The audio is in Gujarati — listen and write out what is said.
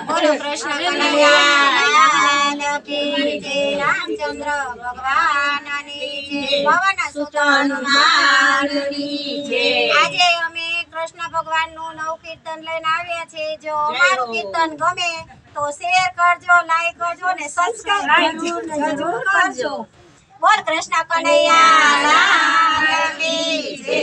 બોલો કૃષ્ણ કનૈયા કી જય રામચંદ્ર ભગવાનની જય પવન સુત હનુમાનની જય આજે અમે કૃષ્ણ ભગવાનનું નવ કીર્તન લઈને આવ્યા છે જો અમારું કીર્તન ગમે તો શેર કરજો લાઈક કરજો ને સબસ્ક્રાઇબ જરૂર કરજો બોલ કૃષ્ણ કનૈયા કી જય